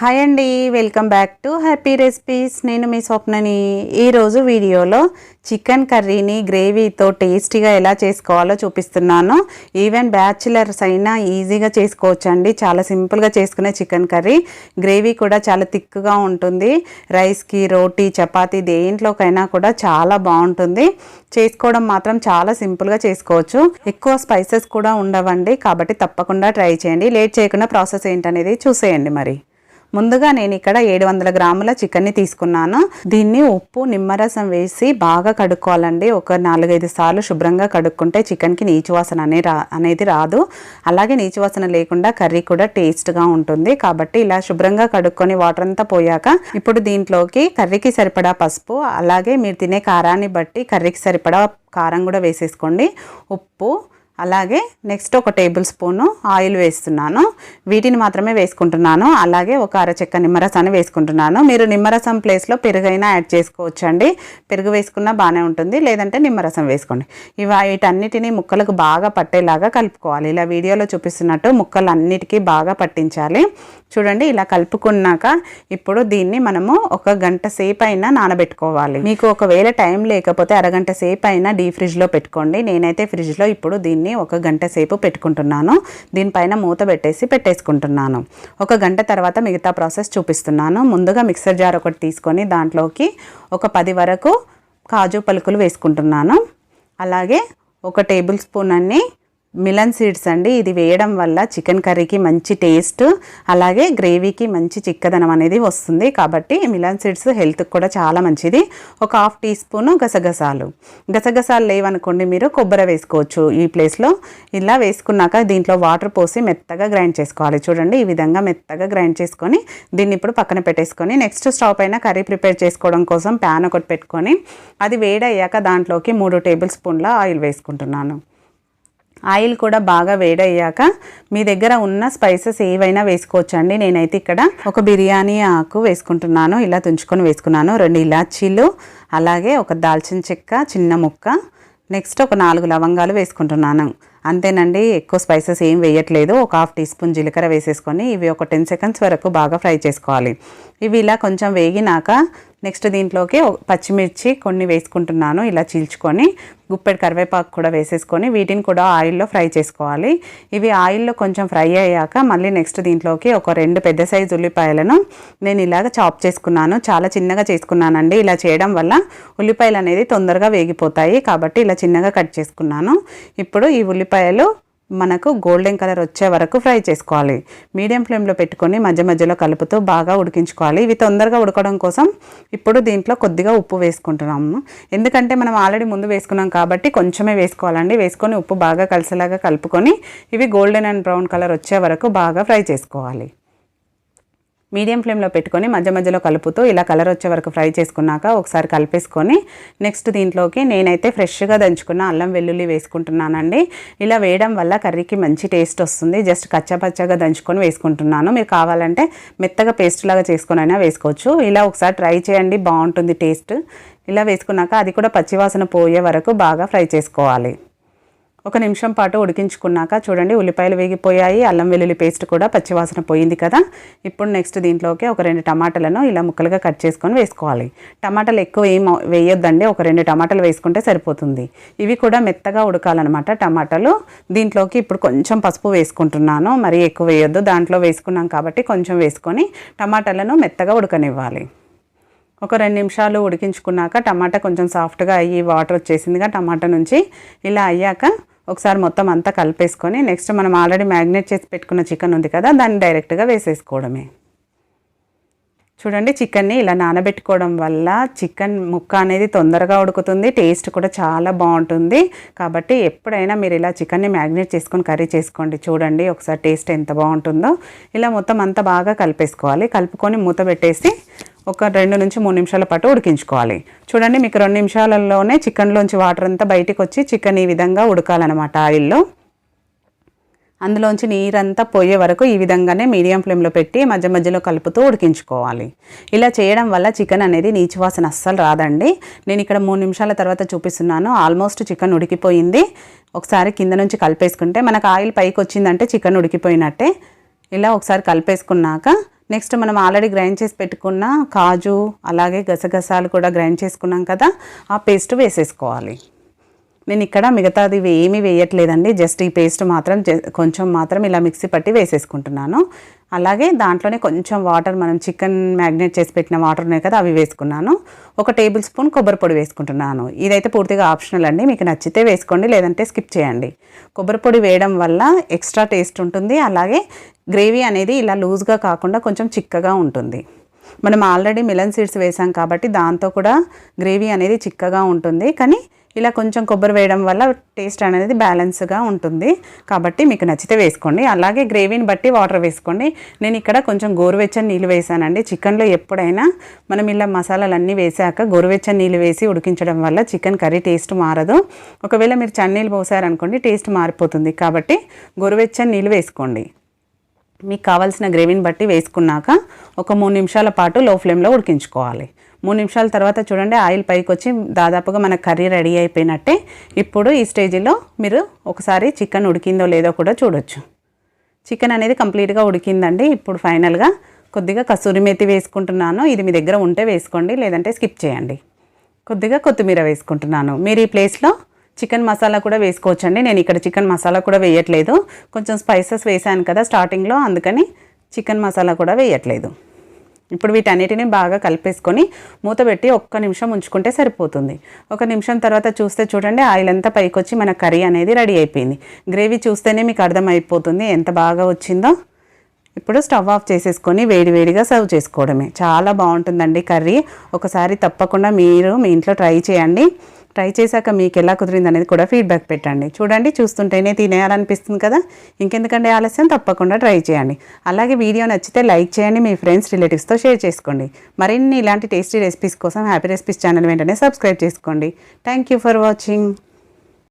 Hi అండి welcome back to happy recipes నేను మీ స్వప్నని. ఈరోజు వీడియోలో చికెన్ కర్రీని గ్రేవీతో టేస్టీగా ఎలా చేసుకోవాలో చూపిస్తున్నాను. ఈవెన్ బ్యాచులర్స్ అయినా ఈజీగా చేసుకోవచ్చండి. చాలా సింపుల్గా చేసుకునే చికెన్ కర్రీ. గ్రేవీ కూడా చాలా థిక్గా ఉంటుంది. రైస్కి రోటీ చపాతీ దేంట్లోకైనా కూడా చాలా బాగుంటుంది. చేసుకోవడం మాత్రం చాలా సింపుల్గా చేసుకోవచ్చు. ఎక్కువ స్పైసెస్ కూడా ఉండవండి. కాబట్టి తప్పకుండా ట్రై చేయండి. లేట్ చేయకుండా ప్రాసెస్ ఏంటనేది చూసేయండి మరి. ముందుగా నేను ఇక్కడ ఏడు వందల గ్రాముల చికెన్ని తీసుకున్నాను. దీన్ని ఉప్పు నిమ్మరసం వేసి బాగా కడుక్కోవాలండి. ఒక నాలుగైదు సార్లు శుభ్రంగా కడుక్కుంటే చికెన్కి నీచు వాసన అనే రా అనేది రాదు. అలాగే నీచు వాసన లేకుండా కర్రీ కూడా టేస్ట్గా ఉంటుంది. కాబట్టి ఇలా శుభ్రంగా కడుక్కొని వాటర్ అంతా పోయాక ఇప్పుడు దీంట్లోకి కర్రీకి సరిపడా పసుపు అలాగే మీరు తినే కారాన్ని బట్టి కర్రీకి సరిపడా కారం కూడా వేసేసుకోండి. ఉప్పు అలాగే నెక్స్ట్ ఒక టేబుల్ స్పూను ఆయిల్ వేస్తున్నాను. వీటిని మాత్రమే వేసుకుంటున్నాను. అలాగే ఒక అరచెక్క నిమ్మరసాన్ని వేసుకుంటున్నాను. మీరు నిమ్మరసం ప్లేస్లో పెరుగైనా యాడ్ చేసుకోవచ్చు అండి పెరుగు వేసుకున్నా బాగానే ఉంటుంది. లేదంటే నిమ్మరసం వేసుకోండి. ఇవి వీటన్నిటిని ముక్కలకు బాగా పట్టేలాగా కలుపుకోవాలి. ఇలా వీడియోలో చూపిస్తున్నట్టు ముక్కలు అన్నిటికీ బాగా పట్టించాలి. చూడండి ఇలా కలుపుకున్నాక ఇప్పుడు దీన్ని మనము ఒక గంట సేపు అయినా నానబెట్టుకోవాలి. మీకు ఒకవేళ టైం లేకపోతే అరగంట సేపు అయినా డీ ఫ్రిడ్జ్లో పెట్టుకోండి. నేనైతే ఫ్రిడ్జ్లో ఇప్పుడు దీన్ని ఒక గంట సేపు పెట్టుకుంటున్నాను. దీనిపైన మూత పెట్టేసి పెట్టేసుకుంటున్నాను. ఒక గంట తర్వాత మిగతా ప్రాసెస్ చూపిస్తున్నాను. ముందుగా మిక్సర్ జార్ ఒకటి తీసుకొని దాంట్లోకి ఒక పది వరకు కాజు పలుకులు వేసుకుంటున్నాను. అలాగే ఒక టేబుల్ స్పూన్ అన్ని మిలన్ సీడ్స్ అండి. ఇది వేయడం వల్ల చికెన్ కర్రీకి మంచి టేస్ట్ అలాగే గ్రేవీకి మంచి చిక్కదనం అనేది వస్తుంది. కాబట్టి మిలన్ సీడ్స్ హెల్త్కి కూడా చాలా మంచిది. ఒక హాఫ్ టీ స్పూన్ గసగసాలు. గసగసాలు లేవనుకోండి మీరు కొబ్బరి వేసుకోవచ్చు ఈ ప్లేస్లో. ఇలా వేసుకున్నాక దీంట్లో వాటర్ పోసి మెత్తగా గ్రైండ్ చేసుకోవాలి. చూడండి ఈ విధంగా మెత్తగా గ్రైండ్ చేసుకొని దీన్ని ఇప్పుడు పక్కన పెట్టేసుకొని నెక్స్ట్ స్టవ్ పైన కర్రీ ప్రిపేర్ చేసుకోవడం కోసం ప్యాన్ ఒకటి పెట్టుకొని అది వేడయ్యాక దాంట్లోకి మూడు టేబుల్ స్పూన్ల ఆయిల్ వేసుకుంటున్నాను. ఆయిల్ కూడా బాగా వేడయ్యాక మీ దగ్గర ఉన్న స్పైసెస్ ఏవైనా వేసుకోవచ్చు అండి నేనైతే ఇక్కడ ఒక బిర్యానీ ఆకు వేసుకుంటున్నాను. ఇలా తుంచుకొని వేసుకున్నాను. రెండు ఇలాచీలు అలాగే ఒక దాల్చిన చెక్క చిన్న ముక్క నెక్స్ట్ ఒక నాలుగు లవంగాలు వేసుకుంటున్నాను. అంతేనండి ఎక్కువ స్పైసెస్ ఏం వేయట్లేదు. ఒక హాఫ్ టీ స్పూన్ జీలకర్ర వేసేసుకొని ఇవి ఒక టెన్ సెకండ్స్ వరకు బాగా ఫ్రై చేసుకోవాలి. ఇవి ఇలా కొంచెం వేగినాక నెక్స్ట్ దీంట్లోకి పచ్చిమిర్చి కొన్ని వేసుకుంటున్నాను ఇలా చీల్చుకొని గుప్పెడు కరివేపాకు కూడా వేసేసుకొని వీటిని కూడా ఆయిల్లో ఫ్రై చేసుకోవాలి. ఇవి ఆయిల్లో కొంచెం ఫ్రై అయ్యాక మళ్ళీ నెక్స్ట్ దీంట్లోకి ఒక రెండు పెద్ద సైజు ఉల్లిపాయలను నేను ఇలాగ చాప్ చేసుకున్నాను. చాలా చిన్నగా చేసుకున్నానండి. ఇలా చేయడం వల్ల ఉల్లిపాయలు అనేది తొందరగా వేగిపోతాయి కాబట్టి ఇలా చిన్నగా కట్ చేసుకున్నాను. ఇప్పుడు ఈ ఉల్లిపాయలు మనకు గోల్డెన్ కలర్ వచ్చే వరకు ఫ్రై చేసుకోవాలి. మీడియం ఫ్లేమ్లో పెట్టుకొని మధ్య మధ్యలో కలుపుతూ బాగా ఉడికించుకోవాలి. ఇవి తొందరగా ఉడకడం కోసం ఇప్పుడు దీంట్లో కొద్దిగా ఉప్పు వేసుకుంటున్నాము ఎందుకంటే మనం ఆల్రెడీ ముందు వేసుకున్నాం కాబట్టి కొంచెమే వేసుకోవాలండి. వేసుకొని ఉప్పు బాగా కలిసేలాగా కలుపుకొని ఇవి గోల్డెన్ అండ్ బ్రౌన్ కలర్ వచ్చే వరకు బాగా ఫ్రై చేసుకోవాలి. మీడియం ఫ్లేమ్లో పెట్టుకొని మధ్య మధ్యలో కలుపుతూ ఇలా కలర్ వచ్చే వరకు ఫ్రై చేసుకున్నాక ఒకసారి కలిపేసుకొని నెక్స్ట్ దీంట్లోకి నేనైతే ఫ్రెష్గా దంచుకున్న అల్లం వెల్లుల్లి వేసుకుంటున్నానండి. ఇలా వేయడం వల్ల కర్రీకి మంచి టేస్ట్ వస్తుంది. జస్ట్ కచ్చపచ్చగా దంచుకొని వేసుకుంటున్నాను. మీరు కావాలంటే మెత్తగా పేస్ట్ లాగా చేసుకొని అయినా వేసుకోవచ్చు. ఇలా ఒకసారి ట్రై చేయండి. బాగుంటుంది టేస్ట్. ఇలా వేసుకున్నాక అది కూడా పచ్చివాసన పోయే వరకు బాగా ఫ్రై చేసుకోవాలి. ఒక నిమిషం పాటు ఉడికించుకున్నాక చూడండి ఉల్లిపాయలు వేగిపోయాయి అల్లం వెల్లుల్లి పేస్ట్ కూడా పచ్చివాసన పోయింది కదా. ఇప్పుడు నెక్స్ట్ దీంట్లోకి ఒక రెండు టమాటాలను ఇలా ముక్కలుగా కట్ చేసుకొని వేసుకోవాలి. టమాటాలు ఎక్కువ ఏం వేయొద్దండి ఒక రెండు టమాటాలు వేసుకుంటే సరిపోతుంది. ఇవి కూడా మెత్తగా ఉడకాలన్నమాట టమాటాలు. దీంట్లోకి ఇప్పుడు కొంచెం పసుపు వేసుకుంటున్నాను మరి ఎక్కువ వేయొద్దు. దాంట్లో వేసుకున్నాం కాబట్టి కొంచెం వేసుకొని టమాటాలను మెత్తగా ఉడకనివ్వాలి. ఒక రెండు నిమిషాలు ఉడికించుకున్నాక టమాటా కొంచెం సాఫ్ట్గా అయ్యి వాటర్ వచ్చేసిందిగా టమాటా నుంచి ఇలా అయ్యాక ఒకసారి మొత్తం అంతా కలిపేసుకొని నెక్స్ట్ మనం ఆల్రెడీ మ్యాగ్నేట్ చేసి పెట్టుకున్న చికెన్ ఉంది కదా దాన్ని డైరెక్ట్గా వేసేసుకోవడమే. చూడండి చికెన్ని ఇలా నానబెట్టుకోవడం వల్ల చికెన్ ముక్క అనేది తొందరగా ఉడుకుతుంది టేస్ట్ కూడా చాలా బాగుంటుంది. కాబట్టి ఎప్పుడైనా మీరు ఇలా చికెన్ని మ్యాగ్నేట్ చేసుకొని కర్రీ చేసుకోండి చూడండి ఒకసారి టేస్ట్ ఎంత బాగుంటుందో. ఇలా మొత్తం అంతా బాగా కలిపేసుకోవాలి. కలుపుకొని మూత పెట్టేసి ఒక రెండు నుంచి మూడు నిమిషాల పాటు ఉడికించుకోవాలి. చూడండి మీకు రెండు నిమిషాలలోనే చికెన్లోంచి వాటర్ అంతా బయటికి వచ్చి చికెన్ ఈ విధంగా ఉడకాలన్నమాట ఆయిల్లో. అందులోంచి నీరంతా పోయే వరకు ఈ విధంగానే మీడియం ఫ్లేమ్లో పెట్టి మధ్య మధ్యలో కలుపుతూ ఉడికించుకోవాలి. ఇలా చేయడం వల్ల చికెన్ అనేది నీచు వాసన అస్సలు రాదండి. నేను ఇక్కడ మూడు నిమిషాల తర్వాత చూపిస్తున్నాను. ఆల్మోస్ట్ చికెన్ ఉడికిపోయింది. ఒకసారి కింద నుంచి కలిపేసుకుంటే మనకు ఆయిల్ పైకి వచ్చిందంటే చికెన్ ఉడికిపోయినట్టే. ఇలా ఒకసారి కలిపేసుకున్నాక నెక్స్ట్ మనం ఆల్రెడీ గ్రైండ్ చేసి పెట్టుకున్న కాజు అలాగే గసగసాలు కూడా గ్రైండ్ చేసుకున్నాం కదా ఆ పేస్ట్ వేసేసుకోవాలి. నేను ఇక్కడ మిగతాది ఏమీ వేయట్లేదండి జస్ట్ ఈ పేస్ట్ మాత్రం జ- కొంచెం మాత్రం ఇలా మిక్సీ పట్టి వేసేసుకుంటున్నాను. అలాగే దాంట్లోనే కొంచెం వాటర్ మనం చికెన్ మ్యాగ్నేట్ చేసి పెట్టిన వాటర్ ఉన్నాయి కదా అవి వేసుకున్నాను. ఒక టేబుల్ స్పూన్ కొబ్బరి పొడి వేసుకుంటున్నాను. ఇదైతే పూర్తిగా ఆప్షనల్ అండి. మీకు నచ్చితే వేసుకోండి లేదంటే స్కిప్ చేయండి. కొబ్బరి పొడి వేయడం వల్ల ఎక్స్ట్రా టేస్ట్ ఉంటుంది. అలాగే గ్రేవీ అనేది ఇలా లూజ్గా కాకుండా కొంచెం చిక్కగా ఉంటుంది. మనం ఆల్రెడీ మిలన్ సీడ్స్ వేసాం కాబట్టి దాంతో కూడా గ్రేవీ అనేది చిక్కగా ఉంటుంది. కానీ ఇలా కొంచెం కొబ్బరి వేయడం వల్ల టేస్ట్ అనేది బ్యాలెన్స్గా ఉంటుంది. కాబట్టి మీకు నచ్చితే వేసుకోండి. అలాగే గ్రేవీని బట్టి వాటర్ వేసుకోండి. నేను ఇక్కడ కొంచెం గోరువెచ్చని నీళ్ళు వేసానండి. చికెన్లో ఎప్పుడైనా మనం ఇలా మసాలాలన్నీ వేసాక గోరువెచ్చని నీళ్ళు వేసి ఉడికించడం వల్ల చికెన్ కర్రీ టేస్ట్ మారదు. ఒకవేళ మీరు చన్నీళ్ళు పోసారనుకోండి టేస్ట్ మారిపోతుంది. కాబట్టి గోరువెచ్చని నీళ్ళు వేసుకోండి. మీకు కావాల్సిన గ్రేవీని బట్టి వేసుకున్నాక ఒక మూడు నిమిషాల పాటు లో ఫ్లేమ్లో ఉడికించుకోవాలి. మూడు నిమిషాల తర్వాత చూడండి ఆయిల్ పైకి వచ్చి దాదాపుగా మన కర్రీ రెడీ అయిపోయినట్టే. ఇప్పుడు ఈ స్టేజ్లో మీరు ఒకసారి చికెన్ ఉడికిందో లేదో కూడా చూడొచ్చు. చికెన్ అనేది కంప్లీట్గా ఉడికిందండి. ఇప్పుడు ఫైనల్గా కొద్దిగా కసూరి మేతి వేసుకుంటున్నాను. ఇది మీ దగ్గర ఉంటే వేసుకోండి లేదంటే స్కిప్ చేయండి. కొద్దిగా కొత్తిమీర వేసుకుంటున్నాను. మీరు ఈ ప్లేస్లో చికెన్ మసాలా కూడా వేసుకోవచ్చండి. నేను ఇక్కడ చికెన్ మసాలా కూడా వేయట్లేదు. కొంచెం స్పైసెస్ వేసాను కదా స్టార్టింగ్లో అందుకని చికెన్ మసాలా కూడా వేయట్లేదు. ఇప్పుడు వీటన్నిటిని బాగా కలిపేసుకొని మూత పెట్టి ఒక్క నిమిషం ఉంచుకుంటే సరిపోతుంది. ఒక నిమిషం తర్వాత చూస్తే చూడండి ఆయిల్ అంతా పైకి వచ్చి మన కర్రీ అనేది రెడీ అయిపోయింది. గ్రేవీ చూస్తేనే మీకు అర్థమైపోతుంది ఎంత బాగా వచ్చిందో. ఇప్పుడు స్టవ్ ఆఫ్ చేసేసుకొని వేడివేడిగా సర్వ్ చేసుకోవడమే. చాలా బాగుంటుందండి కర్రీ. ఒకసారి తప్పకుండా మీరు మీ ఇంట్లో ట్రై చేయండి. ట్రై చేశాక మీకు ఎలా కుదిరింది అనేది కూడా ఫీడ్బ్యాక్ పెట్టండి. చూడండి చూస్తుంటేనే తినేయాలనిపిస్తుంది కదా. ఇంకెందుకంటే ఆలస్యం? తప్పకుండా ట్రై చేయండి. అలాగే వీడియో నచ్చితే లైక్ చేయండి మీ ఫ్రెండ్స్ రిలేటివ్స్తో షేర్ చేసుకోండి. మరిన్ని ఇలాంటి టేస్టీ రెసిపీస్ కోసం హ్యాపీ రెసిపీస్ ఛానల్ వెంటనే సబ్స్క్రైబ్ చేసుకోండి. Thank you for watching